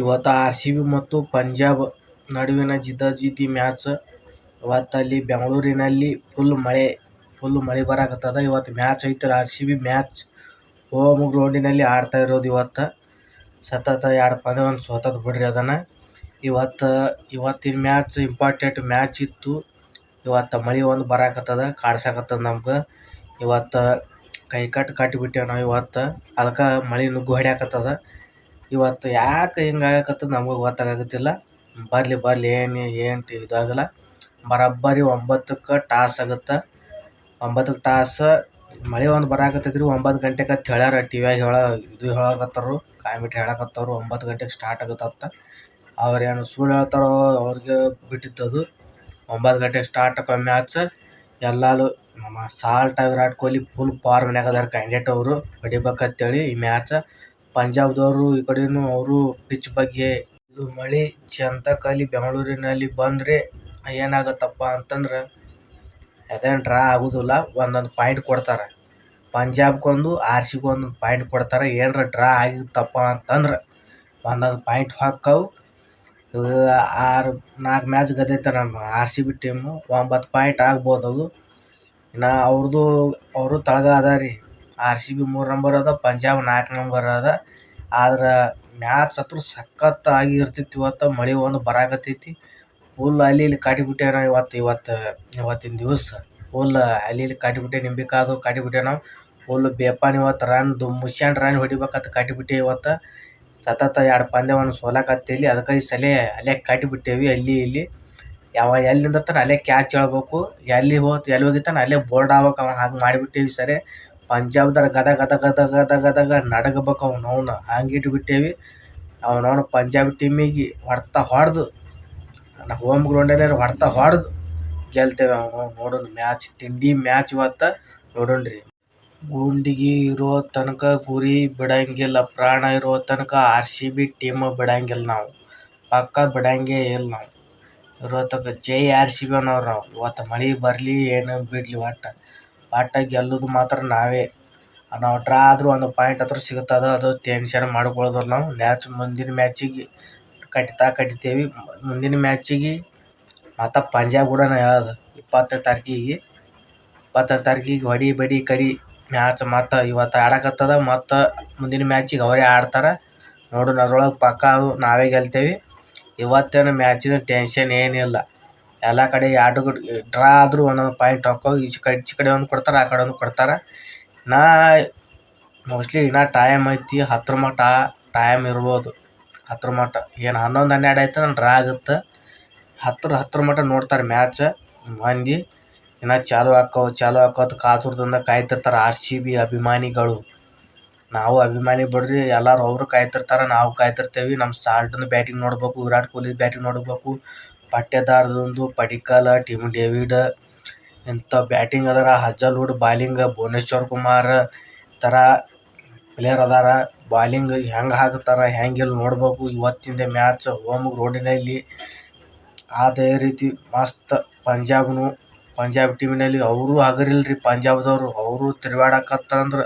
ಇವತ್ತು R C B ಮತ್ತು ಪಂಜಾಬ್ ನಡುವಿನ ಜಿದ್ದಾಜಿದ್ದಿ ಮ್ಯಾಚ್. ಇವತ್ತು ಅಲ್ಲಿ ಬೆಂಗಳೂರಿನಲ್ಲಿ ಫುಲ್ ಮಳೆ ಫುಲ್ ಮಳೆ ಬರಾಕತ್ತದ. ಇವತ್ತು ಮ್ಯಾಚ್ ಐತಲ್ಲ R C B match. Home ಗ್ರೌಂಡಿನಲ್ಲಿ ಆಡ್ತಾ ಇರೋದು ಇವತ್ತು. ಸತತ ಎರಡು ಪಂದ್ಯವನ್ನು ಸೋತದ ಬಿಡ್ರಿ ಅದನ್ನು. ಇವತ್ತು, ಇವತ್ತಿನ ಮ್ಯಾಚ್ ಇಂಪಾರ್ಟೆಂಟ್ ಮ್ಯಾಚ್ ಇತ್ತು. ಇವತ್ತು ಮಳೆ ಒಂದು ಬರಾಕತ್ತದ, ಕಾಡ್ಸಾಕತ್ತದ ನಮ್ಗೆ. ಇವತ್ತು ಕೈ ಕಟ್ಟು ಕಟ್ಟಿಬಿಟ್ಟೇವು ನಾವು ಇವತ್ತು. ಅದಕ್ಕೆ ಮಳೆ ನುಗ್ಗು ಹೊಡ್ಯಾಕತ್ತದ. ಇವತ್ತು ಯಾಕೆ ಹಿಂಗೆ ಆಗಕತ್ತದ ನಮಗೂ ಗೊತ್ತಾಗಕತ್ತಿಲ್ಲ. ಬರಲಿ ಬರಲಿ ಏನು ಏನು ಇದಾಗಲ್ಲ ಬರೋಬ್ಬರಿ ಒಂಬತ್ತಕ್ಕೆ ಟಾಸ್ ಆಗುತ್ತೆ. ಒಂಬತ್ತಕ್ಕೆ ಟಾಸ್ ಮಳೆ ಒಂದು ಬರಾಕತ್ತೈತ್ರಿ, ಒಂಬತ್ತು ಗಂಟೆಗೆ ಅಂತ ಹೇಳ್ಯಾರ ಟಿ ವ್ಯಾಗ ಹೇಳ ಇದು ಹೇಳಕತ್ತಾರು ಕಾಮೆಂಟ್ರಿ ಹೇಳಕತ್ತವ್ರು ಒಂಬತ್ತು ಗಂಟೆಗೆ ಸ್ಟಾರ್ಟ್ ಆಗುತ್ತಂತ ಅವ್ರೇನು ಸುಳ್ಳು ಹೇಳ್ತಾರೋ ಅವ್ರಿಗೆ ಅದು. ಒಂಬತ್ತು ಗಂಟೆಗೆ ಸ್ಟಾರ್ಟ್ ಆಕೋ ಮ್ಯಾಚ್ ಎಲ್ಲರೂ ನಮ್ಮ ಸಾಲ್ಟ ವಿರಾಟ್ ಕೊಹ್ಲಿ ಫುಲ್ ಫಾರ್ಮ್ನ್ಯಾಗ ಅದಾರ ಕ್ಯಾಂಡಿಡೇಟ್ ಅವರು. ಹೊಡಿಬೇಕಂತೇಳಿ ಈ ಮ್ಯಾಚ್ ಪಂಜಾಬ್ದವರು, ಈ ಕಡೆನೂ ಅವರು ಪಿಚ್ ಬಗ್ಗೆ ಇದು ಮಳೆ ಚಂತಕಲ್ಲಿ ಬೆಂಗಳೂರಿನಲ್ಲಿ ಬಂದರೆ ಏನಾಗತ್ತಪ್ಪ ಅಂತಂದ್ರೆ ಅದೇನು ಡ್ರಾ ಆಗೋದಿಲ್ಲ, ಒಂದೊಂದು ಪಾಯಿಂಟ್ ಕೊಡ್ತಾರೆ. ಪಂಜಾಬ್ಗೊಂದು ಆರ್ ಸಿ ಒಂದೊಂದು ಪಾಯಿಂಟ್ ಕೊಡ್ತಾರೆ, ಏನರ ಡ್ರಾ ಆಗಿತ್ತಪ್ಪ ಅಂತಂದ್ರೆ ಒಂದೊಂದು ಪಾಯಿಂಟ್ ಹೊಕ್ಕವು ಆರು, ನಾಲ್ಕು ಮ್ಯಾಚ್ ಗೆದ್ದೈತೆ ನಮ್ಮ ಆರ್ ಸಿ ಬಿ ಟೀಮು ಒಂಬತ್ತು ಪಾಯಿಂಟ್ ಆಗ್ಬೋದು ಅದು. ಇನ್ನು ಅವ್ರದ್ದು ಅವರು ತಳಗ ಅದ ಆರ್ ಸಿ ಬಿ ಮೂರು ನಂಬರ್ ಅದ ಪಂಜಾಬ್ ನಾಲ್ಕು ನಂಬರ್ ಅದ. ಆದ್ರೆ ಮ್ಯಾಚ್ ಅಂತೂ ಸಖತ್ತಾಗಿ ಇರ್ತಿತ್ತು ಇವತ್ತು, ಮಳೆ ಒಂದು ಬರಾಕತ್ತೈತಿ. ಫುಲ್ ಅಲ್ಲಿ ಇಲ್ಲಿ ಕಾಟಿಬಿಟ್ಯಾನ ಇವತ್ತು ಇವತ್ತು, ಇವತ್ತಿನ ದಿವಸ. ಫುಲ್ ಅಲ್ಲಿ ಇಲ್ಲಿ ಕಾಟಿಬಿಟ್ಟೆ ನಿಂಬಿಕಾದು ಕಾಟಿಬಿಟ್ಟೆ ಫುಲ್ ಬೇಪಾನ್ ಇವತ್ತು ರನ್ ಮುಶ್ಯಾನ್ ರನ್ ಹೊಡಿಬೇಕಂತ ಕಾಟಿಬಿಟ್ಟೆ ಇವತ್ತು. ಸತತ ಎರಡು ಪಂದ್ಯವನ್ನು ಸೋಲಾಕತ್ತೇಲಿ ಅದಕ್ಕೆ ಈ ಸಲ ಅಲ್ಲೇ ಕಟ್ಟಿಬಿಟ್ಟೇವಿ ಅಲ್ಲಿ ಇಲ್ಲಿ. ಯಾವ ಎಲ್ಲಿ ನಿಂದಿರ್ತಾನೆ ಅಲ್ಲೇ ಕ್ಯಾಚ್ ಹೇಳ್ಬೇಕು. ಎಲ್ಲಿ ಹೋತ್, ಎಲ್ಲಿ ಹೋಗಿತ್ತಾನೆ ಅಲ್ಲೇ ಬೋರ್ಡ್ ಆಗ್ಬೇಕು ಅವ. ಹಾಗೆ ಮಾಡಿಬಿಟ್ಟೇವಿ ಸರಿ ಪಂಜಾಬ್ದವ್ರು ಗದ ಗದ ಗದ ಗದ ಗದಗ ನಡಗಬೇಕು ಅವ್ನ ಅವ್ನ. ಹಂಗೆ ಇಟ್ಬಿಟ್ಟೇವಿ ಅವನವನು ಪಂಜಾಬ್ ಟೀಮಿಗೆ ಹೊಡ್ತಾ ಹೊಡೆದು. ಹೋಮ್ ಗ್ರೌಂಡಲ್ಲಿ ಹೊಡ್ತಾ ಹೊಡೆದು ಗೆಲ್ತೇವೆ ಅವನು ನೋಡೋಣ ಮ್ಯಾಚ್, ತಿಂಡಿ, ಮ್ಯಾಚ್ ಇವತ್ತು ನೋಡೋಣ್ರಿ ಗುಂಡಿಗೆ ಇರೋ ತನಕ ಗುರಿ ಬಿಡಂಗಿಲ್ಲ, ಪ್ರಾಣ ಇರೋ ತನಕ ಆರ್ ಸಿ ಬಿ ಟೀಮ್ ಬಿಡಂಗಿಲ್ಲ ನಾವು. ಪಕ್ಕ ಬಿಡಂಗೇ ಇಲ್ಲ ನಾವು. ಇರೋ ತನಕ ಜೈ ಆರ್ ಸಿ ಬಿ ಅನ್ನೋರು ನಾವು. ಇವತ್ತು ಮಳೆ ಬರಲಿ ಏನು ಬಿಡಲಿ ಒಟ್ಟು. ಒಟ್ಟು ಗೆಲ್ಲೋದು ಮಾತ್ರ ನಾವೇ. ನಾವು ಡ್ರಾ ಆದರೂ ಒಂದು ಪಾಯಿಂಟ್ ಹತ್ರ ಸಿಗುತ್ತದ ಅದು ಟೆನ್ಷನ್ ಮಾಡ್ಕೊಳ್ಳೋದಿಲ್ಲ ನಾವು. ಮ್ಯಾಚ್ ಮುಂದಿನ ಮ್ಯಾಚಿಗೆ ಕಟ್ತಾ ಕಟ್ತೇವೆ. ಮುಂದಿನ ಮ್ಯಾಚಿಗೆ ಮತ್ತು ಪಂಜಾಬ್ ಕೂಡ ಹೇಳೋದು ಇಪ್ಪತ್ತನೇ ತಾರೀಕಿಗೆ ಇಪ್ಪತ್ತನೇ ತಾರೀಕಿಗೆ ಹೊಡಿ ಬಡಿ ಕಡಿ ಮ್ಯಾಚ್ ಮತ್ತು ಇವತ್ತು ಆಡಕತ್ತದ. ಮತ್ತು ಮುಂದಿನ ಮ್ಯಾಚಿಗೆ ಅವರೇ ಆಡ್ತಾರೆ. ನೋಡು ಅದ್ರೊಳಗೆ ಪಕ್ಕ ನಾವೇ ಗೆಲ್ತೇವೆ. ಇವತ್ತೇನು ಮ್ಯಾಚಿನ ಟೆನ್ಷನ್ ಏನಿಲ್ಲ. ಎಲ್ಲ ಕಡೆ ಎರಡು ಡ್ರಾ ಆದರೂ ಒಂದೊಂದು ಪಾಯಿಂಟ್ ಹಾಕೋ ಈಚೆ ಕಡೆ ಈಚೆ ಕಡೆ ಒಂದು ಕೊಡ್ತಾರೆ, ಆ ಕಡೆ ಒಂದು ಕೊಡ್ತಾರೆ. ನಾ ಮೋಸ್ಟ್ಲಿ ಇನ್ನೂ ಟೈಮ್ ಐತಿ, ಹತ್ರ ಮಟ್ಟ ಟೈಮ್ ಇರ್ಬೋದು. ಹತ್ತರ ಮಟ್ಟ ಏನು ಹನ್ನೊಂದು, ಹನ್ನೆರಡು ಆಯ್ತು ಅಂದ್ರೆ ಡ್ರಾ ಆಗುತ್ತೆ. ಹತ್ರ ಹತ್ರ ಮಟ್ಟ ನೋಡ್ತಾರೆ ಮ್ಯಾಚ್, ಮಂದಿ. ಇನ್ನು ಚಾಲು ಆಕ್ಕವು ಚಾಲು ಆಕೋತ ಕಾತುರದಿಂದ ಕಾಯ್ತಿರ್ತಾರೆ ಆರ್ ಸಿ ಬಿ ಅಭಿಮಾನಿಗಳು. ನಾವು ಅಭಿಮಾನಿ ಬಿಡ್ರಿ, ಎಲ್ಲರೂ ಅವರು ಕಾಯ್ತಿರ್ತಾರೆ, ನಾವು ಕಾಯ್ತಿರ್ತೀವಿ. ನಮ್ಮ ಸಾಲ್ಟನ್ನು ಬ್ಯಾಟಿಂಗ್ ನೋಡಬೇಕು, ವಿರಾಟ್ ಕೊಹ್ಲಿ ಬ್ಯಾಟಿಂಗ್ ನೋಡ್ಬೇಕು. ಪಟ್ಟೇದಾರ್ದೊಂದು ಪಡಿಕ್ಕಲ್ ಟಿಮ್ ಡೇವಿಡ್ ಇಂಥ ಬ್ಯಾಟಿಂಗ್ ಅದಾರ ಹಜಲ್ವುಡ್ ಬಾಲಿಂಗ್ ಭುವನೇಶ್ವರ್ ಕುಮಾರ್ ಥರ ಪ್ಲೇಯರ್ ಅದಾರ. ಬಾಲಿಂಗ್ ಹೆಂಗೆ ಹಾಕ್ತಾರ, ಹೆಂಗಿಲ್ಲ ನೋಡ್ಬೇಕು ಇವತ್ತಿಂದ ಮ್ಯಾಚ್ ಹೋಮ್ ಗ್ರೌಂಡಿನಲ್ಲಿ ಅದೇ ರೀತಿ ಮಸ್ತ್ ಪಂಜಾಬ್ನು ಪಂಜಾಬ್ ಟೀಮಿನಲ್ಲಿ ಅವರು ಹಗರಿಲ್ರಿ ಪಂಜಾಬ್ ಪಂಜಾಬ್ದವರು. ಅವರು ತಿರುಗಾಡಕತ್ತಂದ್ರೆ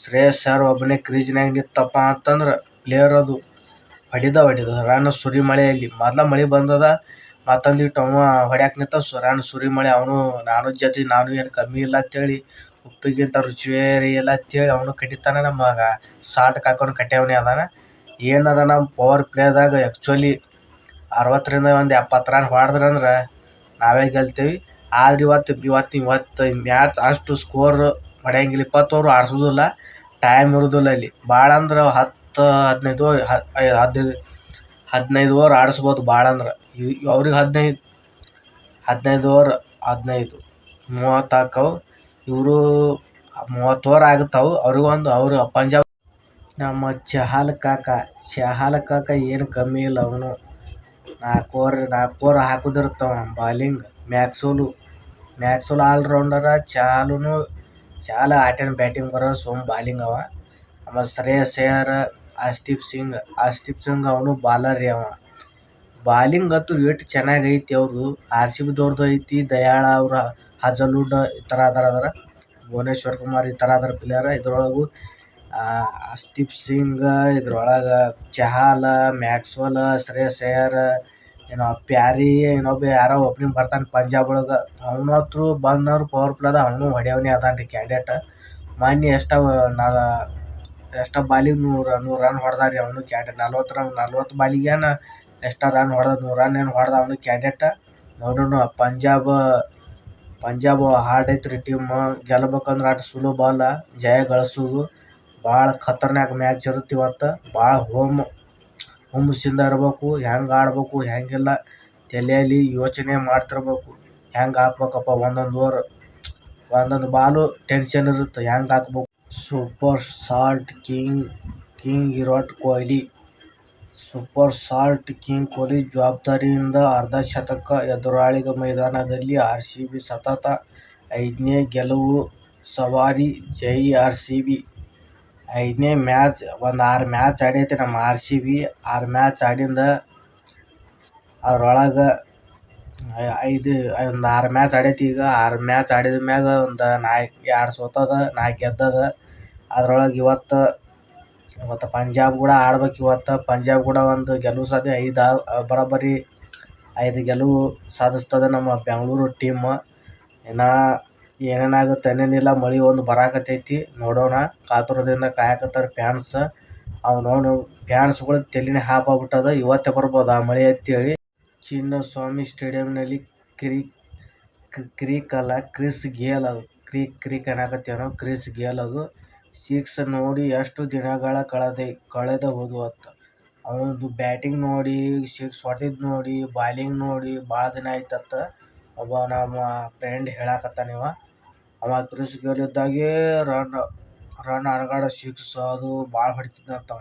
ಶ್ರೇಯಸ್ ಸರ್ ಒಬ್ಬನೇ ಕ್ರೀಜ್ನಾಗ ನಿಂತಪ್ಪ ಅಂತಂದ್ರೆ ಪ್ಲೇಯರ್ ಅದು. ಹೊಡಿದ ಹೊಡಿದ. ರನ್ ಸುರಿಮಳೆಯಲ್ಲಿ. ಮೊದಲ ಮಳೆ ಬಂದದ ಮತ್ತೊಂದಿಟ್ಟು ಅವ ಹೊಡ್ಯಾಕ ನಿಂತ ಸು ಸುರಿ ಮಳೆ, ಅವನು, ನಾನು ಜೊತೆ, ನಾನು ಏನು ಕಮ್ಮಿ ಇಲ್ಲ ಅಂತೇಳಿ, ಉಪ್ಪಿಗಿಂತ ರುಚಿಯೇ ಇಲ್ಲ ಅಂತೇಳಿ ಅವನು ಕಡಿತಾನೆ ನಮ್ಮ ಸಾಲ್ಟ್ ಹಾಕೊಂಡು ಕಟ್ಯಾವ್ನೆ ಅದಾನ. ಏನದ ನಮ್ಮ ಪವರ್ ಪ್ಲೇದಾಗ ಆ್ಯಕ್ಚುಲಿ ಅರವತ್ತರಿಂದ ಒಂದು ಎಪ್ಪತ್ತು ರನ್ ಹೊಡೆದ್ರಂದ್ರೆ ನಾವೇ ಗೆಲ್ತೀವಿ. ಆದ್ರೆ ಇವತ್ತು ಇವತ್ತು ಇವತ್ತು ಮ್ಯಾಚ್ ಅಷ್ಟು ಸ್ಕೋರ್ ಹೊಡೆಯಂಗಿಲ್ಲ. ಇಪ್ಪತ್ತು ಓವರ್ ಆಡ್ಸೋದಿಲ್ಲ ಟೈಮ್ ಇರೋದಿಲ್ಲ ಅಲ್ಲಿ ಭಾಳ ಅಂದ್ರೆ ಹತ್ತು, ಹದಿನೈದು ಹದಿನೈದು ಹದಿನೈದು ಓವರ್ ಆಡಿಸ್ಬೋದು ಭಾಳ ಅಂದ್ರೆ. ಅವ್ರಿಗೆ ಹದಿನೈದು ಹದಿನೈದು ಓವರ್ ಹದಿನೈದು ಮೂವತ್ತು ಆಕ್ಕವು ಇವರು ಮೂವತ್ತು ಓವರ್ ಆಗುತ್ತವು. ಅವ್ರಿಗೊಂದು ಅವರು ಪಂಜಾಬ್ ನಮ್ಮ ಚಹಾಲ್ ಕಾಕ ಚಹಾಲ್ ಕಾಕ ಏನು ಕಮ್ಮಿ ಇಲ್ಲ ಅವನು. ನಾಲ್ಕು ಓವರ್ ನಾಲ್ಕು ಓವರ್ ಹಾಕೋದಿರ್ತಾವ ಬಾಲಿಂಗ್ ಮ್ಯಾಕ್ಸೋಲು ಮ್ಯಾಕ್ಸೋಲ್ ಆಲ್ರೌಂಡರ ಚಾಲುನು ಚಾಲ ಆಟ ಬ್ಯಾಟಿಂಗ್ ಬರೋ ಸೋಮ್ ಬಾಲಿಂಗ್ ಅವ. ಆಮೇಲೆ ಶ್ರೇಯಸ್ ಅಯ್ಯರ್ ಆಸ್ದೀಪ್ ಸಿಂಗ್, ಆಸ್ಟಿಪ್ ಸಿಂಗ್ ಅವನು ಬಾಲರ್ ರೀ ಅವ ಬಾಲಿಂಗ್ ಅಂತೂ ಎಷ್ಟು ಚೆನ್ನಾಗೈತಿ ಅವ್ರದ್ದು ಆರ್ ಸಿ ಬಿದವ್ರದ್ದು ಐತಿ, ದಯಾಳ ಅವರ, ಹಜಲುಡ್ ಈ ಥರ ಅದಾರ ಅದಾರ ಭುವನೇಶ್ವರ್ ಕುಮಾರ್ ಈ ಥರ ಅದಾರ ಪ್ಲೇಯರ್ ಇದ್ರೊಳಗೂ ಆಸ್ಟಿಪ್ ಸಿಂಗ್ ಇದ್ರೊಳಗೆ ಚಹಾಲ, ಮ್ಯಾಕ್ಸ್ವೆಲ್, ಶ್ರೇಯಸ್ ಅಯ್ಯರ್, ಏನೋ ಪ್ಯಾರಿ ಇನ್ನೊಬ್ಬ ಯಾರೋ ಓಪನಿಂಗ್ ಬರ್ತಾನೆ ಪಂಜಾಬ್ ಒಳಗೆ. ಅವನು ಹತ್ರ ಬಂದವ್ರು ಪವರ್ ಪ್ಲೇ ಅದ ಅವನು ಹೊಡೆಯವನೇ ಅದಾನ ರೀ ಕ್ಯಾಂಡಿಡೇಟ್ ಮೊನ್ನೆ ಎಷ್ಟು ನಾ ಎಷ್ಟು ಬಾಲಿಗೆ ನೂರ, ನೂರು ರನ್ ಹೊಡೆದ ರೀ ಅವನು ಕ್ಯಾಡೆಟ್ ನಲ್ವತ್ತು ರನ್, ನಲ್ವತ್ತು ಬಾಲಿಗೇನು ಎಷ್ಟು ರನ್ ಹೊಡೆದ ನೂರು ರನ್ ಏನು ಹೊಡೆದ ಅವನು ಕ್ಯಾಡೆಟ್ ನೋಡೋಣ ಪಂಜಾಬ್ ಪಂಜಾಬ್ ಹಾರ್ಡ್ ಐತ್ರಿ ಟೀಮ್ ಗೆಲ್ಬೇಕಂದ್ರೆ ಅಷ್ಟು ಸುಲಭ ಅಲ್ಲ ಜಯ ಗಳಿಸೋದು. ಭಾಳ ಖತರ್ನಾಕ್ ಮ್ಯಾಚ್ ಇರುತ್ತೆ ಇವತ್ತು. ಭಾಳ ಹೋಮ್ ಹುಮ್ಮಸ್ಸಿಂದ ಇರಬೇಕು, ಹೆಂಗೆ ಆಡ್ಬೇಕು, ಹೆಂಗಿಲ್ಲ ತಲೆಯಲ್ಲಿ ಯೋಚನೆ ಮಾಡ್ತಿರ್ಬೇಕು. ಹೆಂಗೆ ಹಾಕ್ಬೇಕಪ್ಪ ಒಂದೊಂದು ಓವರ್ ಒಂದೊಂದು ಬಾಲು ಟೆನ್ಷನ್ ಇರುತ್ತೆ. ಹೆಂಗೆ ಹಾಕ್ಬೇಕು? Super salt king king Virat Kohli. Super salt king Kohli ಜವಾಬ್ದಾರಿಯಿಂದ ಅರ್ಧ ಶತಕ ಎದುರಾಳಿಗ ಮೈದಾನದಲ್ಲಿ ಆರ್ಸಿಬಿ ಸತತ ಐದನೇ ಗೆಲುವು ಸವಾರಿ ಜೈ ಆರ್ಸಿಬಿ ಐದನೇ ಮ್ಯಾಚ್, ಒಂದು ಆರು ಮ್ಯಾಚ್ ಆಡೈತಿ ನಮ್ಮ ಆರ್ ಸಿ ಬಿ. ಆರು ಮ್ಯಾಚ್ ಆಡಿಂದ ಅದ್ರೊಳಗೆ ಐದು, ಒಂದು ಆರು ಮ್ಯಾಚ್ ಆಡೈತಿ ಈಗ. ಆರು ಮ್ಯಾಚ್ ಆಡಿದ ಮ್ಯಾಗ ಒಂದು ನಾಲ್ಕು ಎರಡು ಸೋತದ, ನಾಲ್ಕು ಗೆದ್ದದ. ಅದ್ರೊಳಗೆ ಇವತ್ತು ಇವತ್ತು ಪಂಜಾಬ್ ಕೂಡ ಆಡ್ಬೇಕು ಇವತ್ತು. ಪಂಜಾಬ್ ಕೂಡ ಒಂದು ಗೆಲುವು ಸಾಧ್ಯ ಐದು ಬರೋಬ್ಬರಿ ಐದು ಗೆಲುವು ಸಾಧಿಸ್ತದೆ ನಮ್ಮ ಬೆಂಗಳೂರು ಟೀಮ್ ಇನ್ನು ಏನೇನಾಗುತ್ತೆ ಏನೇನಿಲ್ಲ ಮಳೆ ಒಂದು ಬರಾಕತ್ತೈತಿ. ನೋಡೋಣ, ಕಾತುರದಿಂದ ಕಾಯಕತ್ತಾರ ಫ್ಯಾನ್ಸ್ ಅವನವನು ಫ್ಯಾನ್ಸ್ಗಳಿಗೆ ತಲೆನೇ ಹಾಪ್ ಆಗ್ಬಿಟ್ಟದ. ಇವತ್ತೇ ಬರ್ಬೋದು ಆ ಮಳೆ ಅಂತೇಳಿ. ಚಿನ್ನಸ್ವಾಮಿ ಸ್ಟೇಡಿಯಂನಲ್ಲಿ ಕ್ರಿ ಕ್ರಿಕ್ ಅಲ್ಲ ಕ್ರಿಸ್ ಗೇಲ್ ಅದು ಕ್ರಿಕ್ ಕ್ರಿಕ್ ಅನ್ನಕತ್ತೇನೋ ಕ್ರಿಸ್ ಗೇಲ್ ಅದು. ಸಿಕ್ಸ್ ನೋಡಿ ಎಷ್ಟು ದಿನಗಳ ಕಳೆದೆ, ಕಳೆದ ಅಂತ ಅವನದು ಬ್ಯಾಟಿಂಗ್ ನೋಡಿ, ಸಿಕ್ಸ್ ಹೊಡೆದಿದ್ದು ನೋಡಿ, ಬಾಲಿಂಗ್ ನೋಡಿ, ಭಾಳ ದಿನ ಆಯ್ತತ್ತ ಒಬ್ಬ ನಮ್ಮ ಫ್ರೆಂಡ್ ಹೇಳಕತ್ತಾನಿವ ಅವ ಕ್ರಿಸ್ ಗೇಲ್ ಇದ್ದಾಗೆ ರನ್ ರನ್ ಅನಗಾಡ ಸಿಕ್ಸ್ ಅದು ಭಾಳ ಹೊಡಿತಿದ್ನಂತ ಅವ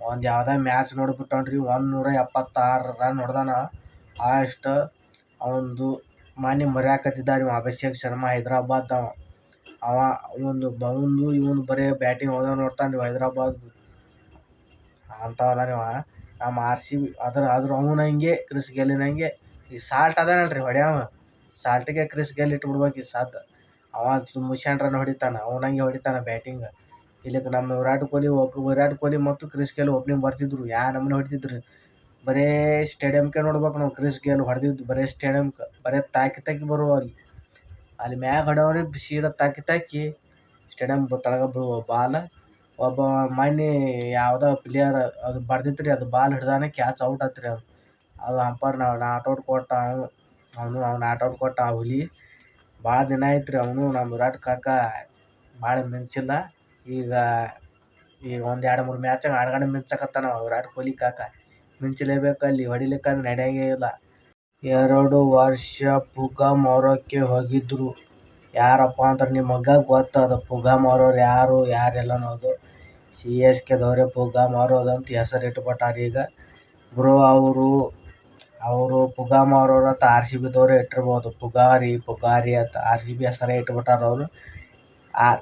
ಒಂದು ಯಾವುದೇ ಮ್ಯಾಚ್ ನೋಡ್ಬಿಟ್ಟನ್ರಿ ಒಂದು ನೂರ ಎಪ್ಪತ್ತಾರು ರನ್ ಹೊಡೆದಾನ ಅಷ್ಟು ಅವಂದು ಮೊನ್ನೆ ಮರ್ಯಾಕತ್ತಿದ್ದಾರೆ ಅಭಿಷೇಕ್ ಶರ್ಮಾ ಹೈದ್ರಾಬಾದ್ ಅವ. ಒಂದು ಬೌಂದು ಇವನು ಬರೀ ಬ್ಯಾಟಿಂಗ್ ಹೋದ ನೋಡ್ತಾನೆ ನೀವು ಹೈದ್ರಾಬಾದ್. ಅಂಥವಲ್ಲ ನೀವು. ನಮ್ಮ ಆರ್ ಸಿ ಬಿ ಅದ್ರ, ಆದ್ರೆ ಅವನು ಹಂಗೆ ಕ್ರಿಸ್ ಗೆಲ್ಲಿನ ಹಂಗೆ ಈ ಸಾಲ್ಟ್ ಅದಾನಲ್ರಿ ಹೊಡ್ಯಾವ ಸಾಲ್ಟಿಗೆ ಕ್ರಿಸ್ ಗೆಲ್ ಇಟ್ಬಿಡ್ಬೇಕು ಈ ಸಾತ್ ಅವ ಮುಷ್ಯಾನ್ ರನ್ ಹೊಡಿತಾನೆ ಅವನಂಗೆ ಹೊಡಿತಾನೆ ಬ್ಯಾಟಿಂಗ್ ಇಲ್ಲಿಗೆ ನಮ್ಮ ವಿರಾಟ್ ಕೊಹ್ಲಿ, ಒಬ್ರು ವಿರಾಟ್ ಕೊಹ್ಲಿ ಮತ್ತು ಕ್ರಿಸ್ ಗೆಲ್ ಓಪನಿಂಗ್ ಬರ್ತಿದ್ರು, ಯಾ ನಮ್ಮನ್ನ ಹೊಡಿತಿದ್ರು. ಬರೇ ಸ್ಟೇಡಿಯಮ್ಗೆ ನೋಡ್ಬೇಕು ನಾವು ಕ್ರಿಸ್ ಗೆಲ್ ಹೊಡೆದಿದ್ದು ಬರೇ ಸ್ಟೇಡಿಯಮ್ಗೆ ಬರೇ ತಾಕಿ ತಾಕಿ ಬರುವ ಅಲ್ಲಿ ಮ್ಯಾಗ ಹೊಡೆಯವ್ರಿ ಸೀದಾ ತಾಕಿ ತಾಕಿ ಸ್ಟೇಡಿಯಮ್ ತಳಗ ಬೀಳುವ ಬಾಲ್, ಒಬ್ಬ ಮೊನ್ನೆ ಯಾವುದೋ ಪ್ಲೇಯರ್ ಅದು ಬಡ್ದಿತ್ತು ಅದು ಬಾಲ್ ಹಿಡ್ದಾನೆ ಕ್ಯಾಚ್ ಔಟ್ ಆತ್ರಿ ಅದು ಅದು ಅಂಪೈರ್ ನಾವು ನಾಟ್ ಔಟ್ ಕೊಟ್ಟ, ಅವನು ಅವನು ನಾಟ್ ಔಟ್ ಕೊಟ್ಟ ಆ ಹುಲಿ. ಭಾಳ ದಿನ ಆಯ್ತು ಅವನು ನಮ್ಮ ವಿರಾಟ್ ಕಾಕ ಭಾಳ ಮಿಂಚಿಲ್ಲ. ಈಗ ಈಗ ಒಂದು ಎರಡು ಮೂರು ಮ್ಯಾಚಾಗ ಆಡ್ಗಡೆ ಮಿಂಚಕತ್ತಾನ ವಿರಾಟ್ ಕೊಹ್ಲಿ ಕಾಕ. ಮಿಂಚಲೇಬೇಕು ಅಲ್ಲಿ ಹೊಡಿಲಿಕ್ಕೆ ನಡೆಯಂಗೇ ಇಲ್ಲ. ಎರಡು ವರ್ಷ ಪುಗಾ ಮಾರೋಕೆ ಹೋಗಿದ್ರು. ಯಾರಪ್ಪ ಅಂದ್ರೆ ನಿಮಗೆ ಗೊತ್ತದ ಪುಗ ಮಾರೋರು ಯಾರು, ಯಾರೆಲ್ಲ ಅನ್ನೋದು. ಸಿ ಎಸ್ ಕೆದವರೇ ಅಂತ ಮಾರೋದಂತ ಹೆಸರು ಇಟ್ಬಿಟ್ಟಾರ ಈಗ. ಬ್ರೋ, ಅವರು ಅವರು ಪುಗ ಮಾರೋರು ಅಂತ ಆರ್ ಸಿ ಬಿದವರೇ ಇಟ್ಟಿರ್ಬೋದು. ಪುಗಾರಿ ಪುಗಾರಿ ಅಂತ ಆರ್ ಸಿ ಬಿ ಹೆಸರೇ ಇಟ್ಬಿಟ್ಟಾರ ಅವರು. ಆ,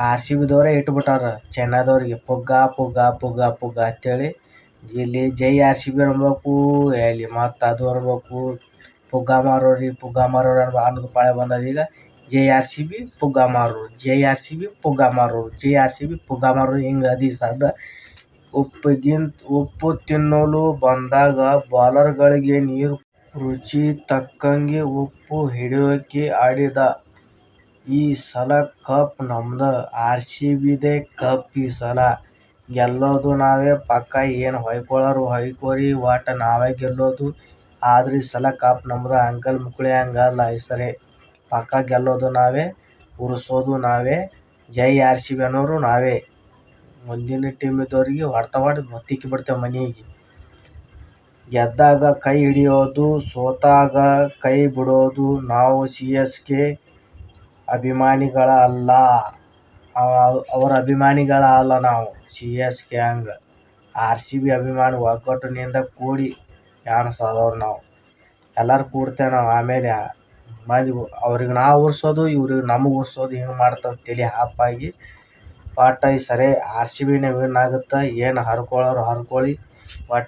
ಆರ್ ಸಿ ಬಿದವರೇ ಇಟ್ಬಿಟ್ಟಾರ. ಚೆನ್ನೈದವ್ರಿಗೆ ಪುಗ್ಗ ಪುಗ್ಗ ಪುಗ್ಗ ಪುಗ್ಗ ಅಂತೇಳಿ. ಇಲ್ಲಿ ಜೈ ಆರ್ ಸಿ ಬಿ ಅನ್ಬೇಕು ಎಲ್ಲಿ ಮತ್ತು ಅದು ಅನ್ಬೇಕು ಪುಗ್ಗ ಮಾರೋರಿ ಪುಗ್ಗ ಮಾರೋರು ಅನ್ನೋ ಅನ್ನೋದು ಪಾಳೆ ಬಂದದ ಈಗ. ಜೈ ಆರ್ ಸಿ ಬಿ ಪುಗ್ಗ ಮಾರೋರು ಜೈ ಆರ್ ಸಿ ಬಿ ಪುಗ್ಗ ಮಾರೋರು ಜೈ ಆರ್ ಸಿ ಬಿ ಪುಗ್ಗ ಮಾರೋರು ಹಿಂಗೆ ಅದಿ. ಸದ್ದ ಉಪ್ಪಿಗಿಂತ ಉಪ್ಪು ತಿನ್ನೋಲು ಬಂದಾಗ ಬಾಲರ್ಗಳಿಗೆ ನೀರು ರುಚಿ ತಕ್ಕಂಗೆ ಉಪ್ಪು ಹಿಡಿಯೋಕೆ ಆಡಿದ. ಈ ಸಲ ಕಪ್ ನಮ್ದ. ಆರ್ ಸಿ ಬಿದೇ ಕಪ್ ಈ ಸಲ. ಗೆಲ್ಲೋದು ನಾವೇ ಪಕ್ಕ, ಏನು ಹೊಯ್ಕೊಳ್ಳೋರು ಹೊಯ್ಕೋರಿ, ಒಟ್ಟು ನಾವೇ ಗೆಲ್ಲೋದು. ಆದ್ರೆ ಈ ಸಲ ಕಪ್ ನಮ್ದ ಅಂಕಲ್ ಮುಕ್ಳಿ ಹಂಗಲ್ಲ ಈ ಸರಿ ಪಕ್ಕ ಗೆಲ್ಲೋದು ನಾವೇ, ಉರ್ಸೋದು ನಾವೇ, ಜೈ ಆರ್ ಸಿ ಬಿ ಅನ್ನೋರು ನಾವೇ. ಮುಂದಿನ ಟೀಮ್ ಇದ್ದವ್ರಿಗೆ ಹೊಡ್ತ ಹೊಡೆದು ತಿಕ್ಕಿ ಬಿಡ್ತೇವೆ ಮನೆಗೆ ಗೆದ್ದಾಗ ಕೈ ಹಿಡಿಯೋದು, ಸೋತಾಗ ಕೈ ಬಿಡೋದು, ನಾವು ಸಿ ಎಸ್ ಕೆ ಅಭಿಮಾನಿಗಳ ಅಲ್ಲ. ಅವರ ಅಭಿಮಾನಿಗಳ ಅಲ್ಲ ನಾವು. ಸಿ ಎಸ್ ಕೆ ಹಂಗೆ ಆರ್ ಸಿ ಬಿ ಅಭಿಮಾನಿ ಒಗ್ಗಟ್ಟಿನಿಂದ ಕೂಡಿ ಎಣಿಸೋದವ್ರು ನಾವು. ಎಲ್ಲರೂ ಕೂಡ್ತೇವೆ ನಾವು. ಆಮೇಲೆ ಮಂದಿ ಅವ್ರಿಗೆ ನಾವು ಉರ್ಸೋದು, ಇವ್ರಿಗೆ ನಮಗೆ ಉರ್ಸೋದು ಹಿಂಗೆ ಮಾಡ್ತವೆ ತಲೆ ಹಾಪಾಗಿ ಒಟ್ಟು ಈ ಸರಿ ಆರ್ ಸಿ ಬಿನೇ ವಿನ್ ಆಗುತ್ತೆ? ಏನು ಹರ್ಕೊಳ್ಳೋರು ಹರ್ಕೊಳ್ಳಿ ಒಟ್ಟು